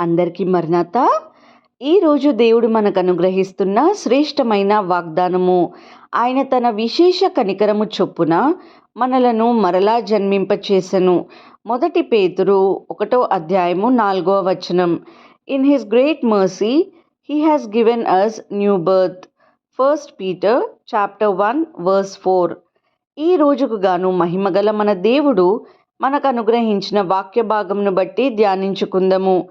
అందరికీ మర్నాత ఈరోజు దేవుడు మనకు అనుగ్రహిస్తున్న శ్రేష్టమైన వాగ్దానము ఆయన తన విశేష కనికరము చొప్పున మనలను మరలా జన్మింపచేసెను. మొదటి పేతురు ఒకటో అధ్యాయము నాలుగవ వచనం. In his great mercy he has given us new birth first Peter chapter one verse four ఈ రోజుకు గాను మహిమగల మన దేవుడు మనకు అనుగ్రహించిన వాక్య భాగంను బట్టి ధ్యానించుకుందాము.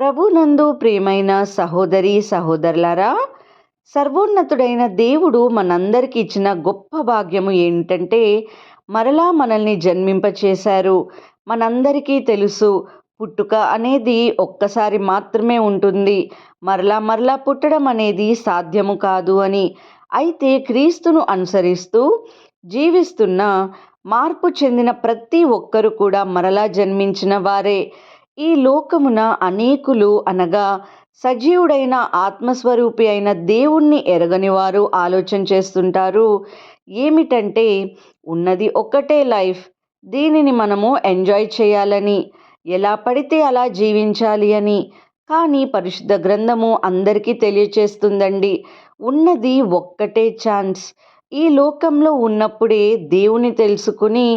ప్రభునందు ప్రియమైన సహోదరి సహోదరులారా సర్వోన్నతుడైన దేవుడు మనందరికీ ఇచ్చిన గొప్ప భాగ్యము ఏంటంటే మరలా మనల్ని జన్మింపచేశారు. మనందరికీ తెలుసు పుట్టుక అనేది ఒక్కసారి మాత్రమే ఉంటుంది. మరలా మరలా పుట్టడం అనేది సాధ్యము కాదు అని అయితే క్రీస్తును అనుసరిస్తూ జీవిస్తున్న మార్పు చెందిన ప్రతి ఒక్కరు కూడా మరలా జన్మించిన వారే. ఈ లోకమున అనేకులు అనగా సజీవుడైన ఆత్మస్వరూపి అయిన దేవుణ్ణి ఎరగని వారు ఆలోచన చేస్తుంటారు. ఏమిటంటే ఉన్నది ఒక్కటే లైఫ్. దీనిని మనము ఎంజాయ్ చేయాలని ఎలా పడితే అలా జీవించాలి అని. కానీ పరిశుద్ధ గ్రంథము అందరికీ తెలియచేస్తుందండి. ఉన్నది ఒక్కటే ఛాన్స్. ఈ లోకంలో ఉన్నప్పుడే దేవుని తెలుసుకుని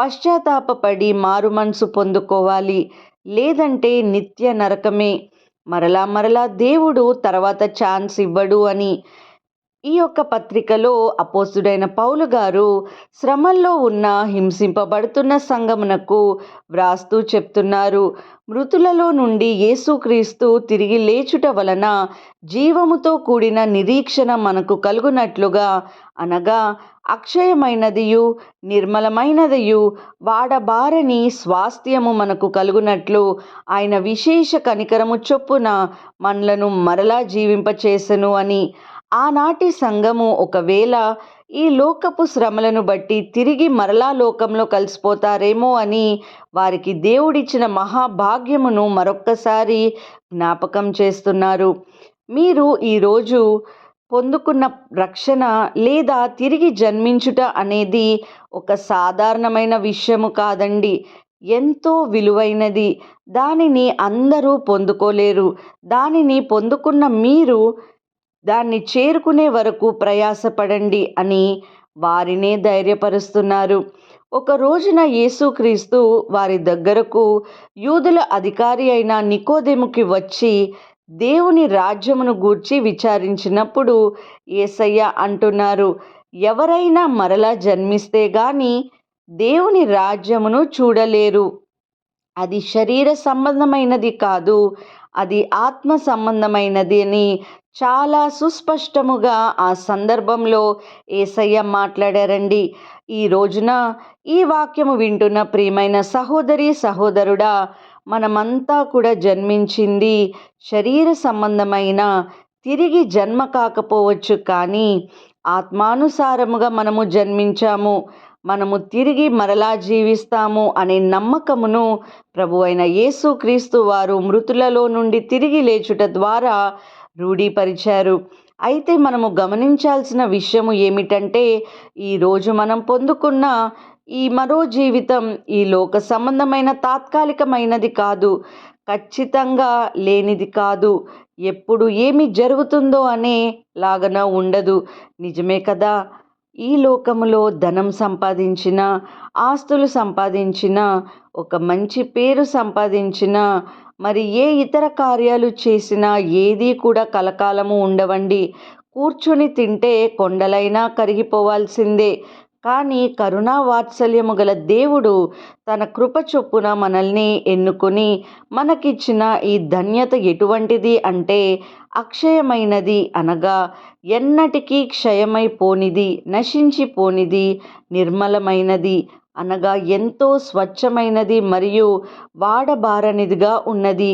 పశ్చాత్తాపపడి మారు మనసు పొందుకోవాలి. లేదంటే నిత్య నరకమే. మరలా మరలా దేవుడు తర్వాత ఛాన్స్ ఇవ్వడు అని ఈ యొక్క పత్రికలో అపోసుడైన పౌలు గారు శ్రమల్లో ఉన్న హింసింపబడుతున్న సంగమునకు వ్రాస్తూ చెప్తున్నారు. మృతులలో నుండి యేసుక్రీస్తు తిరిగి లేచుట వలన జీవముతో కూడిన నిరీక్షణ మనకు కలుగునట్లుగా అనగా అక్షయమైనదియు నిర్మలమైనదియు వాడబారని స్వాస్థ్యము మనకు కలుగునట్లు ఆయన విశేష కనికరము చొప్పున మనలను మరలా జీవింపచేసెను అని. ఆనాటి సంఘము ఒకవేళ ఈ లోకపు శ్రమలను బట్టి తిరిగి మరలా లోకంలో కలిసిపోతారేమో అని వారికి దేవుడిచ్చిన మహాభాగ్యమును మరొక్కసారి జ్ఞాపకం చేస్తున్నారు. మీరు ఈరోజు పొందుకున్న రక్షణ లేదా తిరిగి జన్మించుట అనేది ఒక సాధారణమైన విషయము కాదండి. ఎంతో విలువైనది. దానిని అందరూ పొందుకోలేరు. దానిని పొందుకున్న మీరు దాన్ని చేరుకునే వరకు ప్రయాసపడండి అని వారినే ధైర్యపరుస్తున్నారు. ఒక రోజున యేసుక్రీస్తు వారి దగ్గరకు యూదుల అధికారి అయిన నికోదెముకి వచ్చి దేవుని రాజ్యమును గూర్చి విచారించినప్పుడు ఏసయ్య అంటున్నారు ఎవరైనా మరలా జన్మిస్తే గాని దేవుని రాజ్యమును చూడలేరు. అది శరీర సంబంధమైనది కాదు అది ఆత్మ సంబంధమైనది అని చాలా సుస్పష్టముగా ఆ సందర్భంలో ఏసయ్య మాట్లాడారండి. ఈ రోజున ఈ వాక్యము వింటున్న ప్రియమైన సహోదరి సహోదరుడా మనమంతా కూడా జన్మించింది శరీర సంబంధమైన తిరిగి జన్మ కాకపోవచ్చు కానీ ఆత్మానుసారముగా మనము జన్మించాము. మనము తిరిగి మరలా జీవిస్తాము అనే నమ్మకమును ప్రభు అయిన యేసుక్రీస్తు వారు మృతులలో నుండి తిరిగి లేచుట ద్వారా రూఢీపరిచారు. అయితే మనము గమనించాల్సిన విషయము ఏమిటంటే ఈరోజు మనం పొందుకున్న ఈ మరో జీవితం ఈ లోక సంబంధమైన తాత్కాలికమైనది కాదు ఖచ్చితంగా లేనిది కాదు. ఎప్పుడు ఏమి జరుగుతుందో అనే లాగన ఉండదు. నిజమే కదా? ఈ లోకములో ధనం సంపాదించిన ఆస్తులు సంపాదించిన ఒక మంచి పేరు సంపాదించిన మరి ఏ ఇతర కార్యాలు చేసినా ఏదీ కూడా కలకాలము ఉండవండి. కూర్చొని తింటే కొండలైనా కరిగిపోవాల్సిందే. కానీ కరుణా వాత్సల్యము గల దేవుడు తన కృప చొప్పున మనల్ని ఎన్నుకొని మనకిచ్చిన ఈ ధన్యత ఎటువంటిది అంటే అక్షయమైనది అనగా ఎన్నటికీ క్షయమైపోనిది నశించిపోనిది నిర్మలమైనది అనగా ఎంతో స్వచ్ఛమైనది మరియు వాడబారనిదిగా ఉన్నది.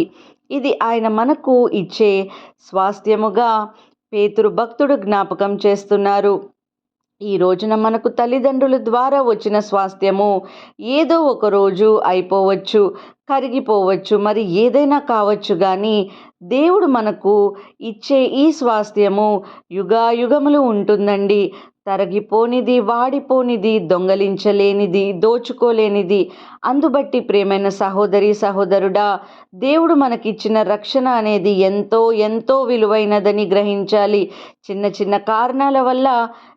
ఇది ఆయన మనకు ఇచ్చే స్వాస్థ్యముగా పేతురు భక్తుడు జ్ఞాపకం చేస్తున్నారు. ఈ రోజున మనకు తల్లిదండ్రుల ద్వారా వచ్చిన స్వాస్థ్యము ఏదో ఒక రోజు అయిపోవచ్చు కరిగిపోవచ్చు మరి ఏదైనా కావచ్చు కానీ దేవుడు మనకు ఇచ్చే ఈ స్వాస్థ్యము యుగాయుగములు ఉంటుందండి. తరగిపోనిది వాడిపోనిది దొంగలించలేనిది దోచుకోలేనిది. అందుబట్టి ప్రేమైన సహోదరి సహోదరుడా దేవుడు మనకిచ్చిన రక్షణ అనేది ఎంతో ఎంతో విలువైనదని గ్రహించాలి. చిన్న చిన్న కారణాల వల్ల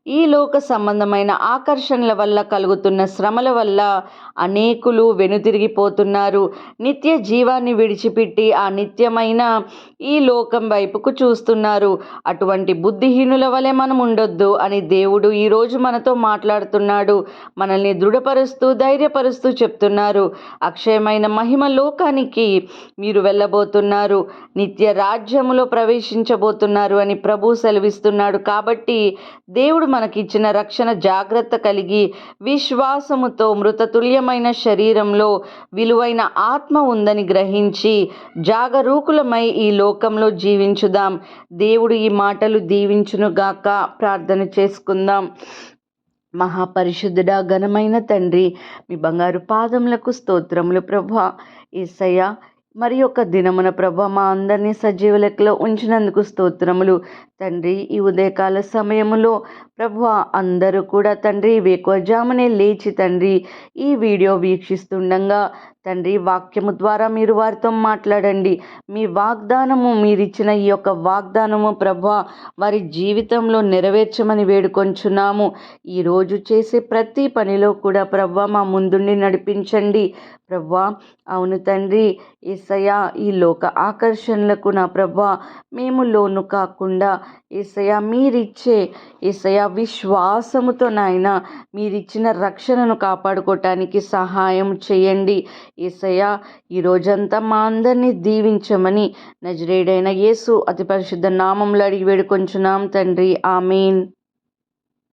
ఈ లోక సంబంధమైన ఆకర్షణల వల్ల కలుగుతున్న శ్రమల వల్ల అనేకులు వెనుతిరిగిపోతున్నారు. నిత్య జీవాన్ని విడిచిపెట్టి ఆ నిత్యమైన ఈ లోకం వైపుకు చూస్తున్నారు. అటువంటి బుద్ధిహీనుల వలె మనం ఉండొద్దు అని దేవుడు ఈరోజు మనతో మాట్లాడుతున్నాడు. మనల్ని దృఢపరుస్తూ ధైర్యపరుస్తూ చెప్తున్నారు. అక్షయమైన మహిమ లోకానికి మీరు వెళ్ళబోతున్నారు. నిత్య రాజ్యములో ప్రవేశించబోతున్నారు అని ప్రభు సెలవిస్తున్నాడు. కాబట్టి దేవుడు మనకిచ్చిన రక్షణ జాగ్రత్త కలిగి విశ్వాసముతో మృతతుల్యమైన శరీరంలో విలువైన ఆత్మ ఉందని గ్రహించి జాగరూకులమై ఈ లోకంలో జీవించుదాం. దేవుడు ఈ మాటలు దీవించునుగాక ప్రార్థన చేసుకుందాం. మహాపరిశుద్ధుడా ఘనమైన తండ్రి మీ బంగారు పాదములకు స్తోత్రములు ప్రభా ఏసయ్య మరి యొక్క దినమున ప్రభ మా అందరినీ సజీవ లెక్కలో ఉంచినందుకు స్తోత్రములు. తండ్రి ఈ ఉదయకాల సమయములో ప్రభు అందరూ కూడా తండ్రి వేకువజామునే లేచి తండ్రి ఈ వీడియో వీక్షిస్తుండగా తండ్రి వాక్యము ద్వారా మీరు వారితో మాట్లాడండి. మీ వాగ్దానము మీరిచ్చిన ఈ యొక్క వాగ్దానము ప్రభా వారి జీవితంలో నెరవేర్చమని వేడుకొంచున్నాము. ఈరోజు చేసే ప్రతి పనిలో కూడా ప్రభా మా ముందుండి నడిపించండి. ప్రభా అవును తండ్రి ఏసయా ఈ లోక ఆకర్షణలకు నా ప్రభా మేము లోను కాకుండా ఏసయ మీరిచ్చే ఏసయ విశ్వాసముతో నాయన మీరిచ్చిన రక్షణను కాపాడుకోవటానికి సహాయం చేయండి. ఏసయ ఈ రోజంతా మా అందరినీ దీవించమని నజరేడైన యేసు అతి పరిశుద్ధ నామంలో అడిగి వేడుకొంచున్నాం తండ్రి. ఆమెన్.